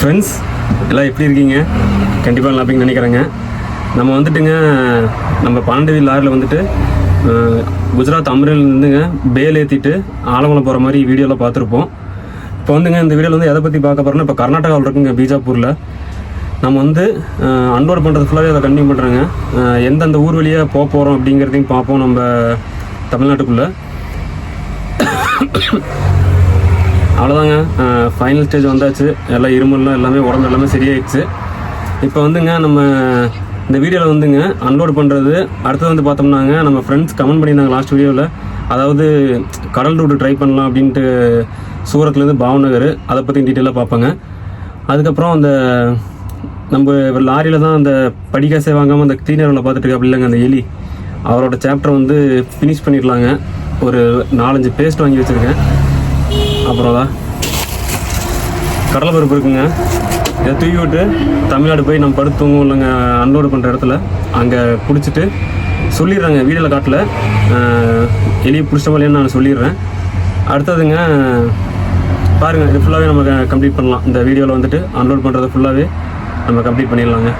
Friends எல்லாம் எப்படி இருக்கீங்க? கண்டிப்பாக நல்லா இருப்பீங்கன்னு நினைக்கிறேங்க. நம்ம வந்துட்டுங்க நம்ம பன்னெண்டு லாரியில் வந்துட்டு குஜராத் அம்ரேலேருந்துங்க பேல் ஏற்றிட்டு ஆலமலை போகிற மாதிரி வீடியோலாம் பார்த்துருப்போம். இப்போ வந்துங்க இந்த வீடியோவில் வந்து எதை பற்றி பார்க்க போகிறோம்னா இப்போ கர்நாடகாவில் இருக்குங்க பீஜாப்பூரில். நம்ம வந்து அன்லோட் பண்ணுறது ஃபுல்லாகவே அதை கண்டினியூ பண்ணுறேங்க எந்தெந்த ஊர் வழியாக போக போகிறோம் அப்படிங்கிறதையும் பார்ப்போம் நம்ம தமிழ்நாட்டுக்குள்ளே. அவ்வளோதாங்க ஃபைனல் ஸ்டேஜ் வந்தாச்சு. எல்லாம் இருமல்லாம் எல்லாமே உடம்பு எல்லாமே சரியாயிடுச்சு. இப்போ வந்துங்க நம்ம இந்த வீடியோவில் வந்துங்க அன்லோட் பண்ணுறது அடுத்தது வந்து பார்த்தோம்னாங்க நம்ம ஃப்ரெண்ட்ஸ் கமெண்ட் பண்ணியிருந்தாங்க லாஸ்ட் வீடியோவில் அதாவது கடல் ரூட்டு ட்ரை பண்ணலாம் அப்படின்ட்டு சூரத்லேருந்து பாவநகர் அதை பற்றி டீட்டெயிலாக பார்ப்பேங்க. அதுக்கப்புறம் அந்த நம்ம லாரியில் தான் அந்த படிக்காசை வாங்காமல் அந்த கிளீனரில் பார்த்துட்டு இருக்கா இல்லைங்க அந்த எலி. அவரோட சாப்டர் வந்து ஃபினிஷ் பண்ணிடலாங்க. ஒரு நாலஞ்சு பேஸ்ட் வாங்கி வச்சுருக்கேன். அப்புறம் கடலைப்பருப்பு இருக்குங்க. இதை தூக்கி விட்டு தமிழ்நாடு போய் நம்ம படுத்து தூங்கும் இல்லைங்க அன்லோடு பண்ணுற இடத்துல. அங்கே பிடிச்சிட்டு சொல்லிடுறேங்க வீடியோவில் காட்டல. அஹ், எலியை பிடிச்ச மாதிரியே நான் சொல்லிடுறேன். அடுத்ததுங்க பாருங்கள் இது ஃபுல்லாகவே நம்ம கம்ப்ளீட் பண்ணலாம். இந்த வீடியோவில் வந்துட்டு அன்லோட் பண்ணுறது ஃபுல்லாகவே நம்ம கம்ப்ளீட் பண்ணிடலாங்க.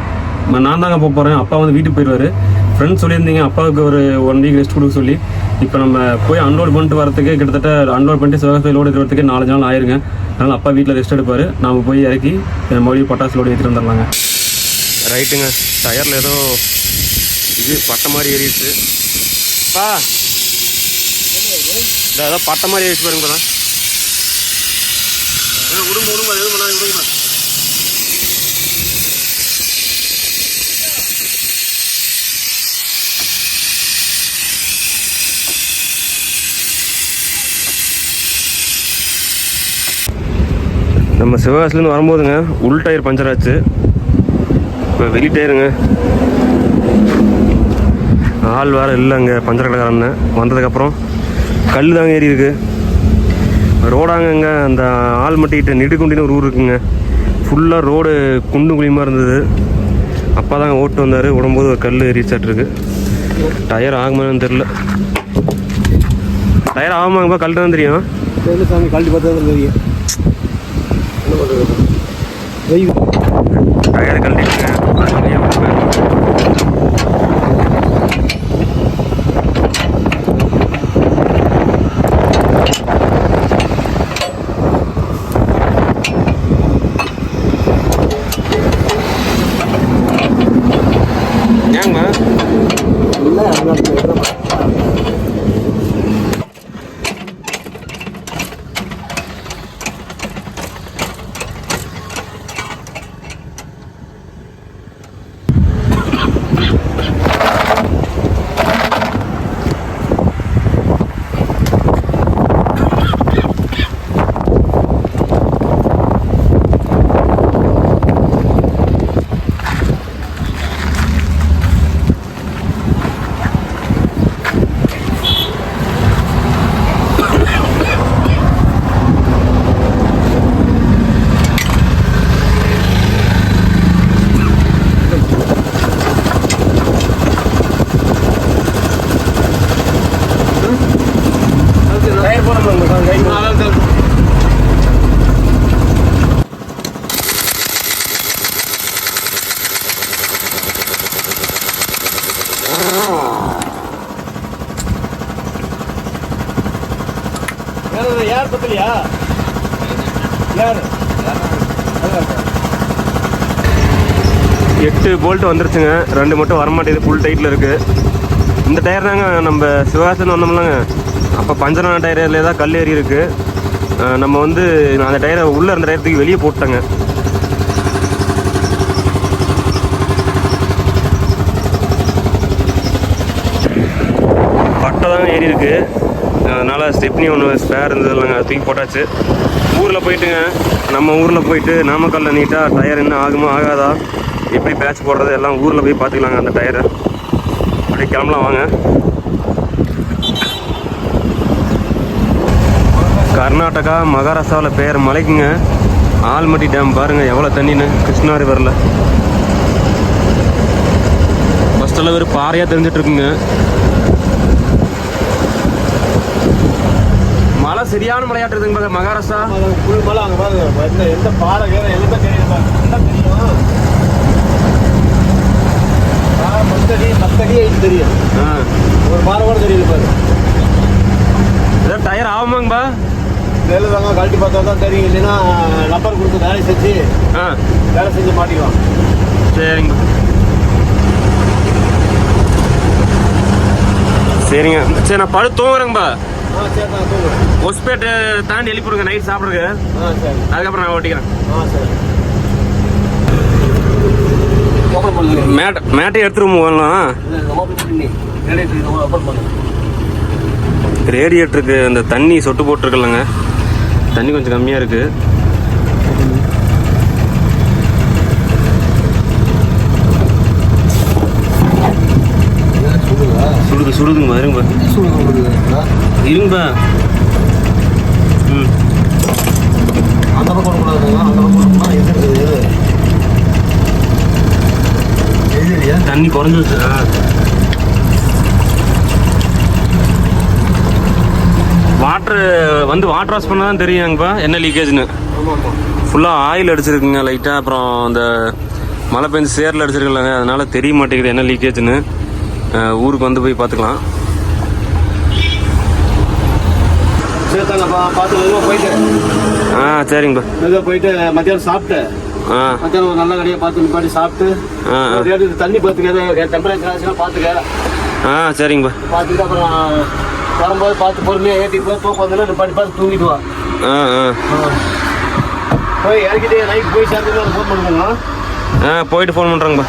நான் தாங்க போக போகிறேன் அப்பா வந்து வீட்டுக்கு போயிடுவார். ஃப்ரெண்ட்ஸ் சொல்லியிருந்தீங்க அப்பாவுக்கு ஒரு ஒன் வீக் ரெஸ்ட் கொடுக்க சொல்லி. இப்போ நம்ம போய் அன்லோட் பண்ணிட்டு வரதுக்கே கிட்டத்தட்ட அன்லோட் பண்ணிட்டு சிவகாசி லோடு வரதுக்கே நாலஞ்சு நாள் ஆயிருங்க. அதனால் அப்பா வீட்டில் ரெஸ்ட் எடுப்பார். நாம போய் இறக்கி மறுபடியும் பட்டாசு லோடு ஏற்றிட்டு வந்துடலாங்க ரைட்டுங்க. டயரில் ஏதோ இது பட்டை மாதிரி ஏறிடுச்சு. பா. ஏதோ பட்டை மாதிரி ஏறிச்சு பாருங்க விடுங்க விடுங்க எதுவும் பண்ணாங்க விடுங்க. நம்ம சிவகாசிலேருந்து வரும்போதுங்க உள் டயர் பஞ்சர் ஆச்சு. இப்போ வெளி டயருங்க. ஆள் வேறு இல்லைங்க பஞ்சர் கடைக்காரன்னு. வந்ததுக்கப்புறம் கல் தாங்க ஏறி இருக்கு. ரோடாங்கங்க அந்த ஆள் மட்டிக்கிட்ட நெடுக்குண்டின்னு ஒரு ஊர் இருக்குங்க. ஃபுல்லாக ரோடு குண்டு குழியுமா இருந்தது. அப்பா தாங்க ஓட்டு வந்தார். உடம்போது ஒரு கல் ஏறிச்சாட்டிருக்கு டயர் ஆகுமான்னு தெரில டயர் ஆகுமாங்கப்பா கல் தான் தெரியும். சாமி கழட்டி பார்த்தா தான் தெரியும். என்ன பண்ணுறது யார் பத்தலையா? யார்? எட்டு போல்ட் வந்துருச்சுங்க. ரெண்டு மட்டும் வரமாட்டேங்குது. ஃபுல் டைட்டில் இருக்குது இந்த டயர் தாங்க நம்ம சிவகாசன் வந்தோம்லங்க. அப்போ பஞ்சரான டயர்லேயே தான் கல் ஏறி இருக்கு. நம்ம வந்து நான் அந்த டயரை உள்ளே இருந்த டயரத்துக்கு வெளியே போட்டேங்க பட்டை தாங்க ஏறி இருக்குது அதனால் ஸ்டெப்னி ஒன்று ஸ்பேர் இருந்தது இல்லைங்க தூக்கி போட்டாச்சு. ஊரில் போயிட்டுங்க. நம்ம ஊரில் போயிட்டு நாமக்கல்லில் நீட்டாக டயர் என்ன ஆகுமா ஆகாதா? எப்படி பேட்ச் போடுறது எல்லாம் ஊரில் போய் பார்த்துக்கலாங்க அந்த டயரை அப்படியே கிளம்பலாம் வாங்க. கர்நாடகா மகாராஷ்டிராவில் பெயர் மலைக்குங்க. ஆல்மட்டி டேம் பாருங்கள் எவ்வளோ தண்ணின்னு. கிருஷ்ணா ரிவரில் ஃபஸ்ட்டெல்லாம் வெறும் பாறையாக தெரிஞ்சிட்ருக்குங்க சரியான விளையாட்டுறதுங்க பாருங்க மகாராஷ்டிரா. ஃபுல் மலை அங்கே பாருங்க எந்த எந்த பாறை வேற எல்லாமே தெரியும் மத்தடி மத்தடியே தெரியும் ஒரு பாறை கூட தெரியல பாரு ஏதாவது டயர் ஆகுமாங்கப்பா? வேலை தாங்க கழட்டி பார்த்தா தான் தெரியும் இல்லைன்னா நம்பர் கொடுத்து வேலை செஞ்சு வேலை செஞ்சு மாட்டிக்கலாம் சரிங்க. சரிங்க. சரி நான் படு தூங்குறேங்கப்பா. ஒஸ்பேட்டை தாண்டி எழுப்பிடுங்க நைட் சாப்பிடுங்க அதுக்கப்புறம் நான் ஓட்டிக்கிறேன். மேட் மேட்டை எடுத்துட்டு போகலாம் ரேடியேட்டருக்கு அந்த தண்ணி சொட்டு போட்டிருக்கலங்க தண்ணி கொஞ்சம் கம்மியாக இருக்கு. சொல்லுங்க சுடுது சுடுதுங்கப்பா இருங்கப்பா சொல்லுங்க இருங்கப்பா ம். அந்த பக்கம் போடக்கூடாதுங்க அந்த பக்கம் போடணும்னா எது இருக்குது தண்ணி குறைஞ்சிருச்சு. ஆ. வாட்டர் வந்து வாட்டர் வாஷ் பண்ண தான் தெரியுங்கப்பா என்ன லீக்கேஜ்னு ஃபுல்லாக ஆயில் அடிச்சிருக்குங்க லைட்டாக அப்புறம் அந்த மழை பெஞ்சு சேரில் அடிச்சிருக்கலங்க அதனால தெரிய மாட்டேங்குது என்ன லீக்கேஜ்னு ஊருக்கு வந்து போய் பார்த்துக்கலாம். சரி தாங்க பா பார்த்து மெதுவாக போயிட்டு ஆ சரிங்கப்பா. மெதுவாக போயிட்டு மத்தியானம் சாப்பிட்டு ஆ. மத்தியானம் ஒரு நல்ல கடையை பார்த்து நிப்பாட்டி சாப்பிட்டு தண்ணி பார்த்துக்க டெம்பரேச்சர் ஆச்சுன்னா பார்த்துக்க ஆ சரிங்கப்பா. பார்த்துட்டு அப்புறம் வரும்போது பார்த்து பொறுமையாக ஏற்றி போய் தூக்கம் வந்தோன்னா நிப்பாட்டி பார்த்து தூங்கிட்டு வா. ஆ ஆ. போய் இறக்கிட்டு நைட் போய் சேர்ந்து ஃபோன் பண்ணுங்க ஆ போயிட்டு ஃபோன் பண்ணுறேங்கப்பா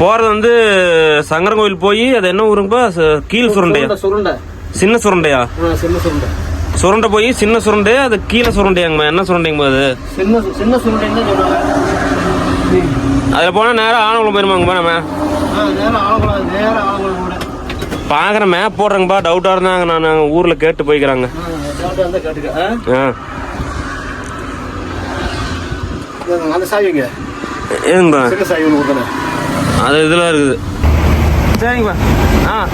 போகிறது வந்து சங்கரன் கோயில் போய் அது என்ன ஊருங்கப்பா? கீழ் சுரண்டையா? சுருண்டை சுருண்டை. சின்ன சுரண்டையா? சின்ன சுருண்டை. சுரண்டை போய் சின்ன சுரண்டை அது கீழே சுரண்டையாங்கம்மா. என்ன சுரண்டைங்கம்மா அது? சின்ன சின்ன சுருண்டைன்னு அதில் போனால் நேராக ஆனவங்களை போயிருமாங்கப்பா நம்ம? பார்க்குறேன் மேப் போடுறேங்கப்பா. டவுட்டாக இருந்தாங்க. நான் ஊரில் கேட்டு போய்க்கிறாங்க. ஆ ஏங்கப்பா அது இதில் இருக்குது. சரிங்கப்பா. ஆ.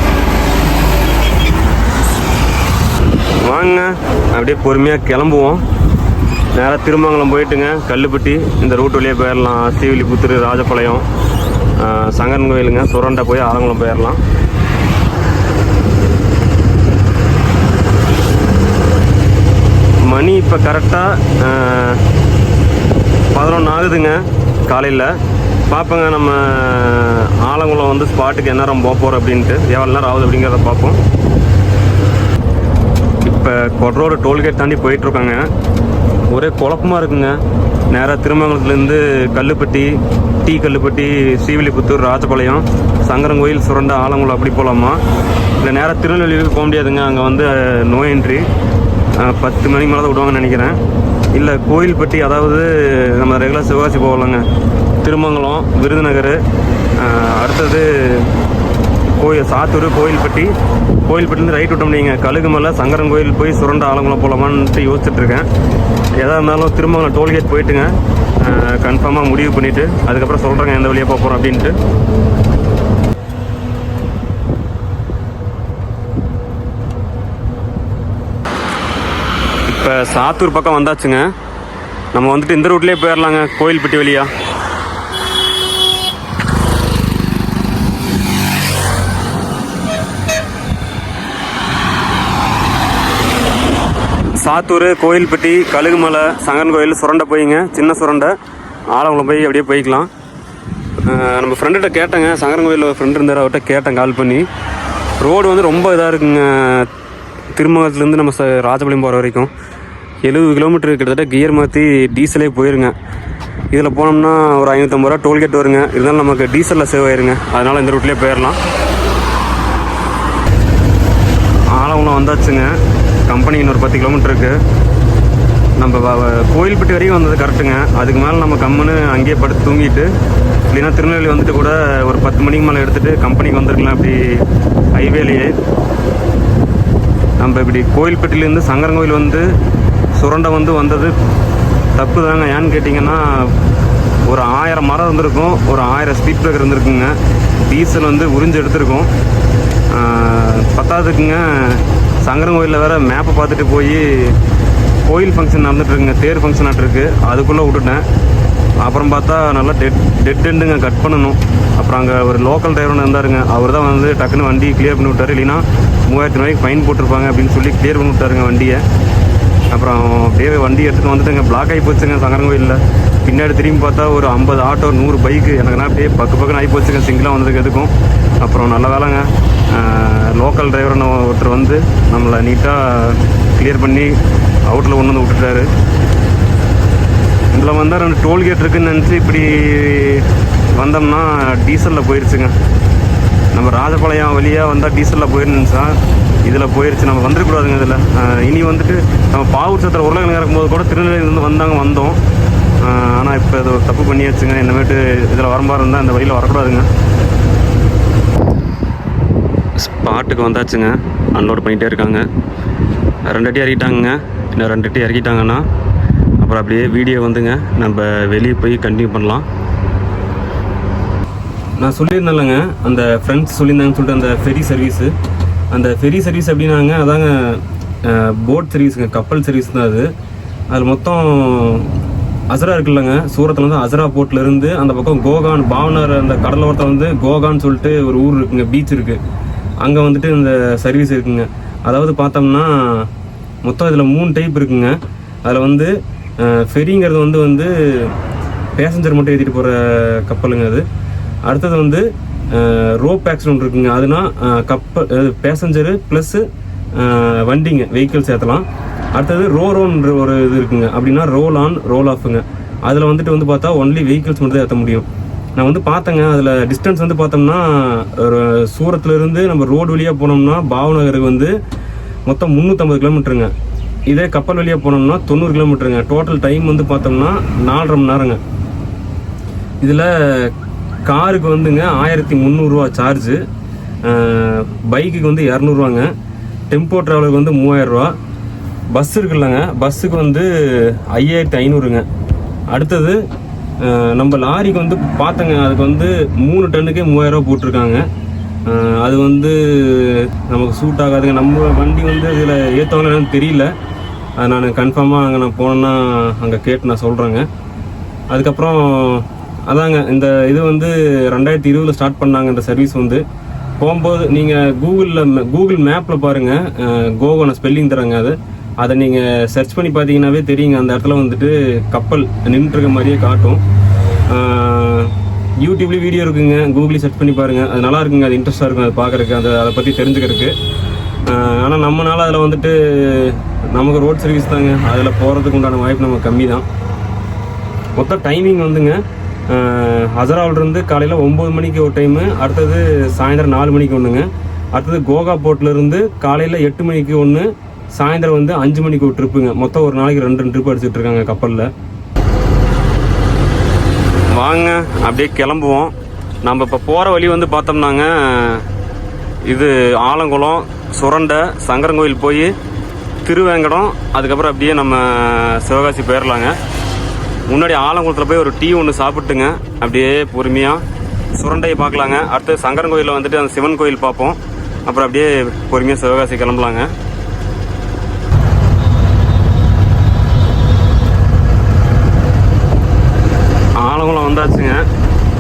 வாங்க. அப்படியே பொறுமையாக கிளம்புவோம். நேராக திருமங்கலம் போயிட்டுங்க. கல்லுப்பட்டி இந்த ரூட் வழியே போயிடலாம் சீவிலிபுத்தூர் ராஜபாளையம் சங்கரன் கோயிலுங்க. சுரண்டை போய் ஆலங்குளம் போயிடலாம் மணி இப்போ கரெக்டாக பதினொன்று ஆகுதுங்க காலையில். பார்ப்போங்க நம்ம ஆலங்குளம் வந்து ஸ்பாட்டுக்கு என்ன நேரம் போக போகிறோம் அப்படின்ட்டு. எவ்வளோ நேரம் ஆகுது அப்படிங்கிறத பார்ப்போம் இப்போ கொடரோட டோல்கேட் தாண்டி போயிட்டுருக்காங்க. ஒரே குழப்பமாக இருக்குங்க. நேராக திருமங்கலத்துலேருந்து கல்லுப்பட்டி டீ கல்லுப்பட்டி ஸ்ரீவில்லிபுத்தூர் ராஜபாளையம் சங்கரங்கோயில் சுரண்ட ஆலங்குளம் அப்படி போகலாமா இல்லை நேராக திருநெல்வேலிக்கு போக முடியாதுங்க. அங்கே வந்து நோ என்ட்ரி. பத்து மணிக்கு மேலே தான் விடுவாங்கன்னு நினைக்கிறேன். இல்லை கோயில்பட்டி அதாவது நம்ம ரெகுலர் சிவகாசி போகலாங்க. திருமங்கலம் விருதுநகர் அடுத்தது கோயில் சாத்தூர் கோயில்பட்டி. கோயில்பட்டிலேருந்து ரைட் விட்டோம் நீங்கள் கழுகுமலை சங்கரன் கோயில் போய் சுரண்ட ஆலங்குளம் போகலாமான்ட்டு யோசிச்சுட்ருக்கேன். எதாக இருந்தாலும் திரும்ப டோல்கேட் போயிட்டுங்க. கன்ஃபார்மாக முடிவு பண்ணிவிட்டு அதுக்கப்புறம் சொல்கிறேங்க எந்த வழியாக போகிறோம் அப்படின்ட்டு. இப்போ சாத்தூர் பக்கம் வந்தாச்சுங்க. நம்ம வந்துட்டு இந்த ரூட்லேயே போயிடலாங்க கோயில்பட்டி வழியா. சாத்தூர் கோயில்பட்டி கழுகுமலை சங்கரன் கோயில் சுரண்டை போயிங்க. சின்ன சுரண்டை. ஆலங்குளம் போய் அப்படியே போய்க்கலாம். நம்ம ஃப்ரெண்டுகிட்ட கேட்டேங்க. சங்கரன் கோயில் ஃப்ரெண்டு இருந்தார். அவர்கிட்ட கேட்டேன் கால் பண்ணி. ரோடு வந்து ரொம்ப இதாக இருக்குங்க. திருமங்கலத்துலேருந்து நம்ம ச- ராஜபாளையம் போகிற வரைக்கும். எழுபது கிலோமீட்டர் கிட்டத்தட்ட கியர் மாற்றி டீசலே போயிருங்க. இதில் போனோம்னா ஒரு ஐநூற்றம்பது ரூபா டோல்கேட் வருங்க. இருந்தாலும் நமக்கு டீசலில் சேவ் ஆயிருங்க. அதனால் இந்த ரூட்லேயே போயிடலாம் ஆலங்குளம் வந்தாச்சுங்க. கம்பெனி இன்னொரு பத்து கிலோமீட்டர் இருக்கு. நம்ம கோயில்பட்டி வரைக்கும் வந்தது கரெக்டுங்க அதுக்கு மேலே நம்ம கம்முன்னு அங்கேயே படுத்து தூங்கிட்டு இல்லைன்னா திருநெல்வேலி வந்துட்டு கூட ஒரு பத்து மணிக்கு மேலே எடுத்துகிட்டு கம்பெனிக்கு வந்துருக்கலாம் அப்படி ஹைவேலையே நம்ம இப்படி கோயில்பட்டிலேருந்து சங்கரங்கோயில் வந்து சுரண்டை வந்து வந்தது. தப்பு தாங்க ஏன்னு கேட்டிங்கன்னா ஒரு ஆயிரம் மரம் இருந்திருக்கும். ஒரு ஆயிரம் ஸ்பீட் பிரேக்கர் இருந்திருக்குங்க. டீசல் வந்து உறிஞ்சு எடுத்திருக்கோம். பத்தாவதுக்குங்க சங்கரன் கோயிலில் வேறு மேப்பை பார்த்துட்டு போய் கோயில் ஃபங்க்ஷன் நடந்துட்டுருக்குங்க தேர் ஃபங்க்ஷன் இருக்கு அதுக்குள்ளே விட்டுட்டேன். அப்புறம் பார்த்தா நல்லா டெட் டெட் எண்டுங்க கட் பண்ணணும். அப்புறம் அங்கே ஒரு லோக்கல் டிரைவர் இருந்தாருங்க. அவர் தான் வந்து டக்குன்னு வண்டி கிளியர் பண்ணி விட்டார். இல்லைன்னா மூவாயிரத்து ரூபாய்க்கு ஃபைன் போட்டிருப்பாங்க அப்படின்னு சொல்லி கிளியர் பண்ணி விட்டாருங்க வண்டியை. அப்புறம் அப்படியே வண்டி எடுத்துகிட்டு வந்துட்டுங்க. பிளாக் ஆகி போச்சுங்க சங்கரங்கோயிலில். பின்னாடி திரும்பி பார்த்தா ஒரு ஐம்பது ஆட்டோ நூறு பைக்கு எனக்குன்னா அப்படியே பக்கு பக்கம் ஆகி போச்சுங்க. சிங்கிளாக வந்ததுக்கு எதுக்கும். அப்புறம் நல்ல வேலைங்க. லோக்கல் டிரைவர்னு ஒருத்தர் வந்து நம்மளை நீட்டாக கிளியர் பண்ணி அவுட்டில் கொண்டு வந்து விட்டுட்டாரு. இதில் வந்தால் ரெண்டு டோல்கேட் இருக்குன்னு நினச்சி இப்படி வந்தோம்னா டீசலில் போயிருச்சுங்க. நம்ம ராஜபாளையம் வழியாக வந்தால் டீசலில் போயிருந்துச்சா இதில் போயிருச்சு. நம்ம வந்துடக்கூடாதுங்க இதில். இனி வந்துட்டு நம்ம பாவூர் சத்திர உருளைக்கிழங்கு இறக்கும்போது கூட திருநெல்வேலியிலேருந்து வந்தாங்க வந்தோம். ஆனால் இப்போ இது ஒரு தப்பு பண்ணியாச்சுங்க. இனிமேட்டு இதில் வரம்பாக இருந்தால் அந்த வழியில் வரக்கூடாதுங்க. ஸ்பாட்டுக்கு வந்தாச்சுங்க. அன்லோட் பண்ணிகிட்டே இருக்காங்க. ரெண்டு அடி இறக்கிட்டாங்க இன்னும் ரெண்டு அடி இறக்கிட்டாங்கன்னா அப்புறம் அப்படியே வீடியோ வந்துங்க. நம்ம வெளியே போய் கண்டினியூ பண்ணலாம். நான் சொல்லியிருந்தேன்லங்க அந்த ஃப்ரெண்ட்ஸ் சொல்லியிருந்தாங்கன்னு சொல்லிட்டு அந்த ஃபெரி சர்வீஸு அந்த ஃபெரி சர்வீஸ் அப்படின்னாங்க அதாங்க போட் சர்வீஸுங்க கப்பல் சர்வீஸ் தான் அது. அதில் மொத்தம் அசரா இருக்குல்லங்க. சூரத்துலேருந்து அசரா போர்ட்லேருந்து அந்த பக்கம் கோகான் பாவனர் அந்த கடலோரத்தில் வந்து கோகான்னு சொல்லிட்டு ஒரு ஊர் இருக்குங்க பீச் இருக்குது அங்கே வந்துட்டு இந்த சர்வீஸ் இருக்குங்க. அதாவது பார்த்தோம்னா மொத்தம் இதில் மூணு டைப் இருக்குங்க. அதில் வந்து ஃபெரிங்கிறது வந்து வந்து பேசஞ்சர் மட்டும் ஏற்றிட்டு போகிற கப்பலுங்க அது. அடுத்தது வந்து ரோப் ஆக்சிடென்ட் இருக்குங்க. அதுனா கப்பல் கப்பல் பேசஞ்சரு ப்ளஸ்ஸு வண்டிங்க வெஹிக்கிள்ஸ் ஏற்றலாம் அடுத்தது ரோரோன்ற ஒரு இது இருக்குங்க. அப்படின்னா ரோல் ஆன் ரோல் ஆஃபுங்க அதில் வந்துட்டு வந்து பார்த்தா ஒன்லி வெஹிக்கிள்ஸ் மட்டும் தான் ஏற்ற முடியும். நான் வந்து பார்த்தேங்க. அதில் டிஸ்டன்ஸ் வந்து பார்த்தோம்னா ஒரு சூரத்துலேருந்து நம்ம ரோடு வழியாக போனோம்னா பாவநகருக்கு வந்து மொத்தம் முந்நூற்றம்பது கிலோமீட்டருங்க இதே கப்பல் வழியாக போனோம்னா தொண்ணூறு கிலோமீட்டருங்க டோட்டல் டைம் வந்து பார்த்தோம்னா நாலரை மணி நேரங்க. இதில் காருக்கு வந்துங்க ஆயிரத்தி முந்நூறுரூவா சார்ஜு பைக்குக்கு வந்து இரநூறுவாங்க. டெம்போ ட்ராவலுக்கு வந்து மூவாயிரரூவா. பஸ் இருக்குல்லங்க. பஸ்ஸுக்கு வந்து ஐயாயிரத்தி ஐநூறுங்க. அடுத்தது நம்ம லாரிக்கு வந்து பார்த்தங்க அதுக்கு வந்து மூணு டன்னுக்கே மூவாயிரரூவா போட்டிருக்காங்க. அது வந்து நமக்கு சூட் ஆகாதுங்க. நம்ம வண்டி வந்து இதில் ஏற்றவங்கன்னு தெரியல. அது நான் கன்ஃபார்மாக அங்கே நான் போனேன்னா அங்கே கேட்டு நான் சொல்கிறேங்க அதுக்கப்புறம் அதாங்க இந்த இது வந்து ரெண்டாயிரத்தி இருபதில் ஸ்டார்ட் பண்ணாங்க இந்த சர்வீஸ் வந்து. போகும்போது நீங்கள் கூகுளில் கூகுள் மேப்பில் பாருங்கள் கோகோன ஸ்பெல்லிங் தரேங்க அது. அதை நீங்கள் சர்ச் பண்ணி பார்த்தீங்கன்னாவே தெரியுங்க. அந்த இடத்துல வந்துட்டு கப்பல் நின்றுருக்க மாதிரியே காட்டும். யூடியூப்லேயும் வீடியோ இருக்குங்க. கூகுளில் சர்ச் பண்ணி பாருங்கள் அது நல்லா இருக்குங்க. அது இன்ட்ரெஸ்ட்டாக இருக்கும். அது பார்க்குறக்கு அதை அதை பற்றி தெரிஞ்சுக்கிறதுக்கு. ஆனால் நம்மனால அதில் வந்துட்டு நமக்கு ரோட் சர்வீஸ் தாங்க. அதில் போகிறதுக்கு உண்டான வாய்ப்பு நமக்கு கம்மி தான் மொத்தம் டைமிங் வந்துங்க. ஹசராவிலிருந்து காலையில் ஒம்பது மணிக்கு ஒரு டைமு அடுத்தது சாயந்தரம் நாலு மணிக்கு ஒன்றுங்க அடுத்தது கோகா போர்ட்லேருந்து காலையில் எட்டு மணிக்கு ஒன்று சாயந்தரம் வந்து அஞ்சு மணிக்கு ஒரு ட்ரிப்புங்க மொத்தம் ஒரு நாளைக்கு ரெண்டு ரெண்டு ட்ரிப் அடிச்சுட்டு இருக்காங்க கப்பலில் வாங்க அப்படியே கிளம்புவோம். நம்ம இப்போ போகிற வழி வந்து பார்த்தோம்னாங்க இது ஆலங்குளம் சுரண்டை சங்கரங்கோயில் போய் திருவேங்கடம் அதுக்கப்புறம் அப்படியே நம்ம சிவகாசி போயிடலாங்க முன்னாடி ஆலங்குளத்தில் போய் ஒரு டீ ஒன்று சாப்பிட்டுங்க. அப்படியே பொறுமையாக சுரண்டையை பார்க்கலாங்க. அடுத்து சங்கரன் கோயிலில் வந்துட்டு அந்த சிவன் கோயில் பார்ப்போம். அப்புறம் அப்படியே பொறுமையாக சிவகாசி கிளம்பலாங்க ஆலங்குளம் வந்தாச்சுங்க.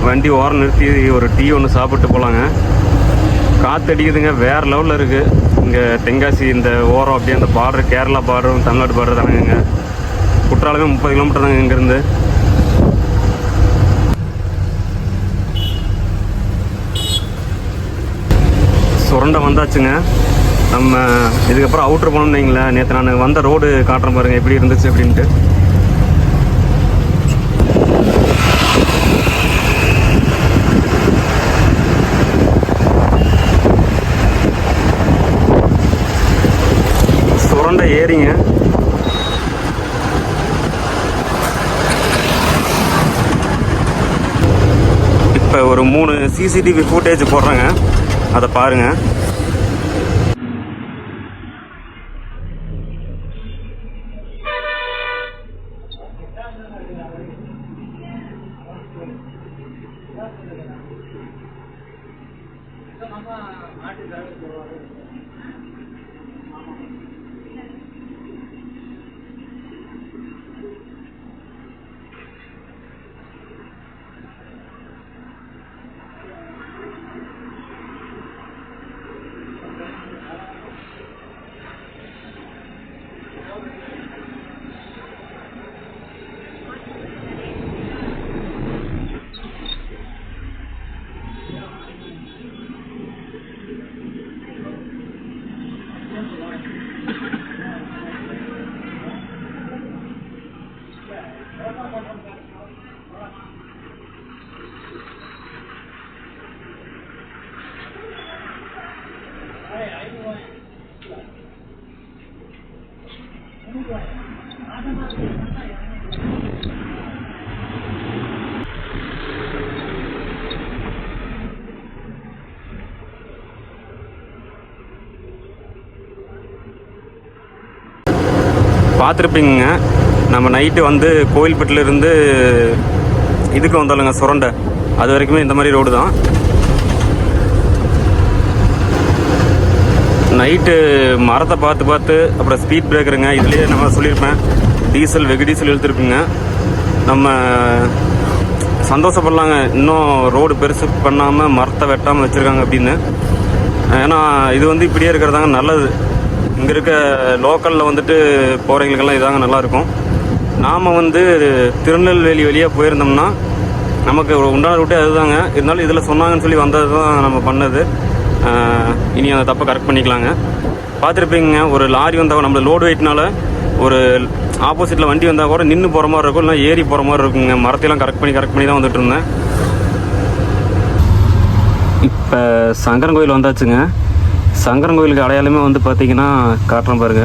வண்டி ஓரம் நிறுத்தி ஒரு டீ ஒன்று சாப்பிட்டு போகலாங்க காற்று அடிக்குதுங்க வேறு லெவலில் இருக்குது இங்கே தென்காசி இந்த ஓரம் அப்படியே அந்த பார்டர் கேரளா பார்டரும் தமிழ்நாடு பார்டர் தானேங்க. குற்றாலமே முப்பது கிலோமீட்டர் தாங்க இங்கேருந்து சுரண்டை வந்தாச்சுங்க. நம்ம இதுக்கப்புறம் அவுட்ரு போனோம்னு வைங்களேன். நேற்று நான் வந்த ரோடு காட்டுறேன் பாருங்க எப்படி இருந்துச்சு அப்படின்ட்டு. சுரண்டை ஏறிங்க. இப்போ ஒரு மூணு சிசிடிவி ஃபுட்டேஜ் போடுறேங்க. அதை பாருங்க. பார்த்துருப்பீங்க நம்ம நைட்டு வந்து கோயில்பட்டிலேருந்து இதுக்கு வந்தாலுங்க சுரண்டை. அது வரைக்குமே இந்த மாதிரி ரோடு தான். நைட்டு மரத்தை பார்த்து பார்த்து அப்புறம் ஸ்பீட் பிரேக்கருங்க இதுலேயே நம்ம சொல்லியிருப்பேன். டீசல் வெகு டீசல் இழுத்துருக்குங்க. நம்ம சந்தோஷப்படலாங்க. இன்னும் ரோடு பெருசு பண்ணாமல் மரத்தை வெட்டாமல் வச்சுருக்காங்க அப்படின்னு. ஏன்னா இது வந்து இப்படியே இருக்கிறதாங்க நல்லது. இங்கே இருக்க லோக்கலில் வந்துட்டு போகிறவங்களுக்கெல்லாம் இதாங்க நல்லாயிருக்கும். நாம் வந்து திருநெல்வேலி வழியாக போயிருந்தோம்னா நமக்கு ஒரு உண்டான ரூட்டே அதுதாங்க. இருந்தாலும் இதில் சொன்னாங்கன்னு சொல்லி வந்தது தான் நம்ம பண்ணது. இனி அந்த தப்பை கரெக்ட் பண்ணிக்கலாங்க. பார்த்துருப்பீங்க ஒரு லாரி வந்தால் நம்மள லோடு வெயிட்னால ஒரு ஆப்போசிட்டில் வண்டி வந்தால் கூட நின்று போகிற மாதிரி இருக்கும் இல்லை ஏறி போகிற மாதிரி இருக்குங்க. மரத்தையெல்லாம் கரெக்ட் பண்ணி கரெக்ட் பண்ணி தான் வந்துட்டு இருந்தேன். இப்போ சங்கரன் கோயில் வந்தாச்சுங்க. சங்கரன் கோயிலுக்கு அடையாளமே வந்து பார்த்தீங்கன்னா காட்டுறேன் பாருங்க.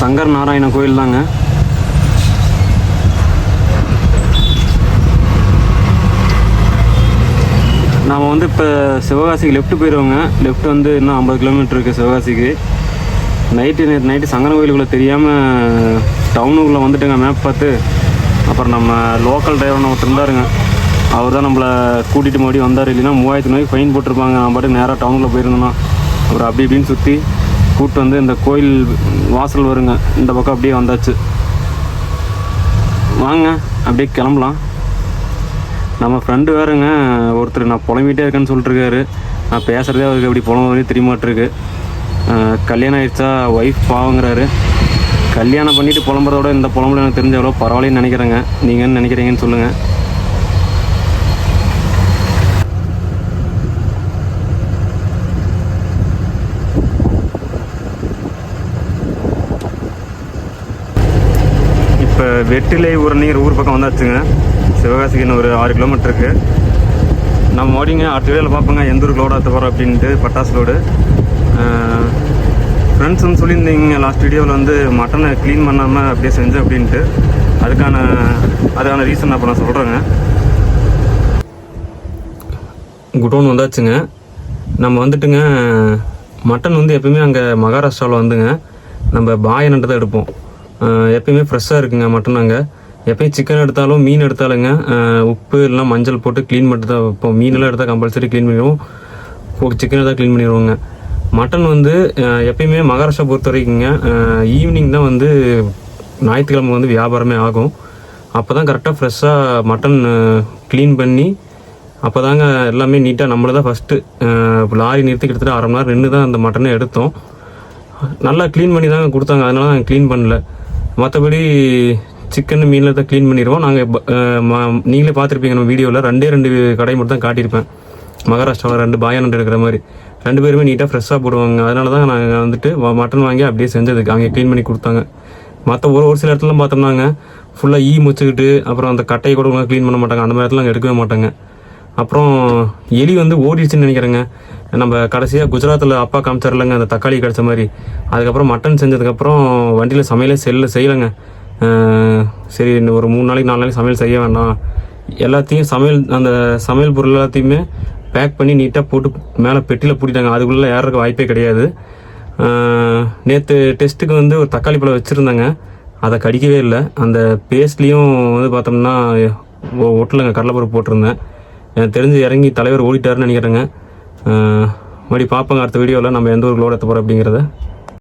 சங்கர் நாராயண கோயில் தாங்க நாம் வந்து இப்போ சிவகாசிக்கு லெஃப்ட் போயிடுவோங்க லெஃப்ட் வந்து இன்னும் ஐம்பது கிலோமீட்டர் இருக்குது சிவகாசிக்கு. நைட்டு நேற்று நைட்டு சங்கரன் கோயிலுக்குள்ளே தெரியாமல் டவுனுக்குள்ளே வந்துட்டுங்க மேப் பார்த்து. அப்புறம் நம்ம லோக்கல் டிரைவர் ஒருத்தர் இருந்தாருங்க. அவர் தான் நம்மளை கூட்டிகிட்டு மறுபடியும் வந்தார். இல்லைன்னா மூவாயிரத்து நோய் ஃபைன் போட்டிருப்பாங்க. நான் பாட்டு நேராக டவுனுக்குள்ளே போயிருந்தோம்னா. அப்புறம் அப்படி இப்படின்னு சுற்றி கூப்பிட்டு வந்து இந்த கோயில் வாசல் வருங்க. இந்த பக்கம் அப்படியே வந்தாச்சு. வாங்க அப்படியே கிளம்பலாம். நம்ம ஃப்ரெண்டு வேறுங்க. ஒருத்தர் நான் புலம்பிகிட்டே இருக்கேன்னு சொல்லிட்டுருக்காரு. நான் பேசுகிறதே அவருக்கு எப்படி புலம்புறதே தெரிய மாட்டிருக்கு கல்யாணம் ஆயிடுச்சா? ஒய்ஃப் பாவங்கிறாரு. கல்யாணம் பண்ணிட்டு புலம்புறதோட இந்த புலம்புல எனக்கு தெரிஞ்ச எவ்வளோ பரவாயில்லன்னு நினைக்கிறேங்க. நீங்கள் என்ன நினைக்கிறீங்கன்னு சொல்லுங்கள் இப்போ வெற்றிலை ஊரணிங்கிற ஊர் பக்கம் வந்தாச்சுங்க. சிவகாசிக்கு இன்னும் ஒரு ஆறு கிலோமீட்டருக்கு நம்ம ஓடிங்க அடுத்த வேலை பார்ப்போங்க எந்த ஊருக்கு லோடு ஆற்ற போகிறோம் அப்படின்ட்டு பட்டாசு லோடு ஃப்ரெண்ட்ஸ் வந்து சொல்லியிருந்தீங்க லாஸ்ட் வீடியோவில் வந்து மட்டனை க்ளீன் பண்ணாமல் அப்படியே செஞ்சேன் அப்படின்ட்டு. அதுக்கான அதுக்கான ரீசன் அப்போ நான் சொல்கிறேங்க குடோன் வந்தாச்சுங்க. நம்ம வந்துட்டுங்க மட்டன் வந்து எப்பயுமே அங்கே மகாராஷ்டிராவில் வந்துங்க. நம்ம பாயனட்டு தான் எடுப்போம். எப்பயுமே ஃப்ரெஷ்ஷாக இருக்குங்க மட்டன் அங்கே. எப்பயும் சிக்கன் எடுத்தாலும் மீன் எடுத்தாலுங்க உப்பு இல்லைனா மஞ்சள் போட்டு க்ளீன் பண்ணிட்டு தான் வைப்போம். மீனெல்லாம் எடுத்தால் கம்பல்சரி க்ளீன் பண்ணிடுவோம். சிக்கன் எடுத்தால் க்ளீன் பண்ணிடுவோங்க. மட்டன் வந்து எப்பயுமே மகாராஷ்டிரா பொறுத்த வரைக்குங்க ஈவினிங் தான் வந்து ஞாயிற்றுக்கிழமை வந்து வியாபாரமே ஆகும். அப்போ தான் கரெக்டாக ஃப்ரெஷ்ஷாக மட்டன் க்ளீன் பண்ணி அப்போ தாங்க எல்லாமே நீட்டாக நம்மளை தான் ஃபஸ்ட்டு லாரி நிறுத்தி கிட்டத்தட்ட அரை மணி நேரம் நின்று தான் அந்த மட்டனை எடுத்தோம். நல்லா க்ளீன் பண்ணி தாங்க கொடுத்தாங்க. அதனால நாங்கள் க்ளீன் பண்ணல. மற்றபடி சிக்கன் மீனில் தான் க்ளீன் பண்ணிடுவோம் நாங்கள் நீங்களே பார்த்துருப்பீங்க நம்ம வீடியோவில் ரெண்டே ரெண்டு கடை மட்டும் தான் காட்டியிருப்பேன். மகாராஷ்டிராவில் ரெண்டு பாயானண்டு இருக்கிற மாதிரி. ரெண்டு பேருமே நீட்டாக ஃப்ரெஷ்ஷாக போடுவாங்க. அதனால தான் நாங்கள் வந்துட்டு மட்டன் வாங்கி அப்படியே செஞ்சதுக்கு அங்கே க்ளீன் பண்ணி கொடுத்தாங்க. மற்ற ஒரு ஒரு சில இடத்துலலாம் பார்த்தோம்னாங்க ஃபுல்லாக ஈ முச்சுக்கிட்டு அப்புறம் அந்த கட்டையை கூட க்ளீன் பண்ண மாட்டாங்க. அந்த மாதிரி இடத்துல அங்கே எடுக்கவே மாட்டாங்க. அப்புறம் எலி வந்து ஓடிடுச்சுன்னு நினைக்கிறேங்க. நம்ம கடைசியாக குஜராத்தில் அப்பா காமிச்சார்லங்க அந்த தக்காளி கிடச்ச மாதிரி. அதுக்கப்புறம் மட்டன் செஞ்சதுக்கப்புறம் வண்டியில் சமையலே செல்ல செய்யலைங்க. சரி இன்னும் ஒரு மூணு நாளைக்கு நாலு நாளைக்கு சமையல் செய்ய வேண்டாம். எல்லாத்தையும் சமையல் அந்த சமையல் பொருள் எல்லாத்தையுமே பேக் பண்ணி நீட்டாக போட்டு மேலே பெட்டியில் பூட்டிட்டாங்க. அதுக்குள்ளே ஏறதுக்கு வாய்ப்பே கிடையாது. நேற்று டெஸ்ட்டுக்கு வந்து ஒரு தக்காளி பழம் வச்சுருந்தாங்க. அதை கடிக்கவே இல்லை. அந்த பேஸ்ட்லேயும் வந்து பார்த்தோம்னா ஒட்டலைங்க கடலைப்பருப்பு போட்டிருந்தேன். எனக்கு தெரிஞ்சு இறங்கி தலைவர் ஓடிட்டாருன்னு நினைக்கிறேங்க. மறுபடி மறுபடியும் பார்ப்போங்க அடுத்த வீடியோவில் நம்ம எந்த ஒரு லோடு எடுத்து போகிறோம் அப்படிங்கிறத.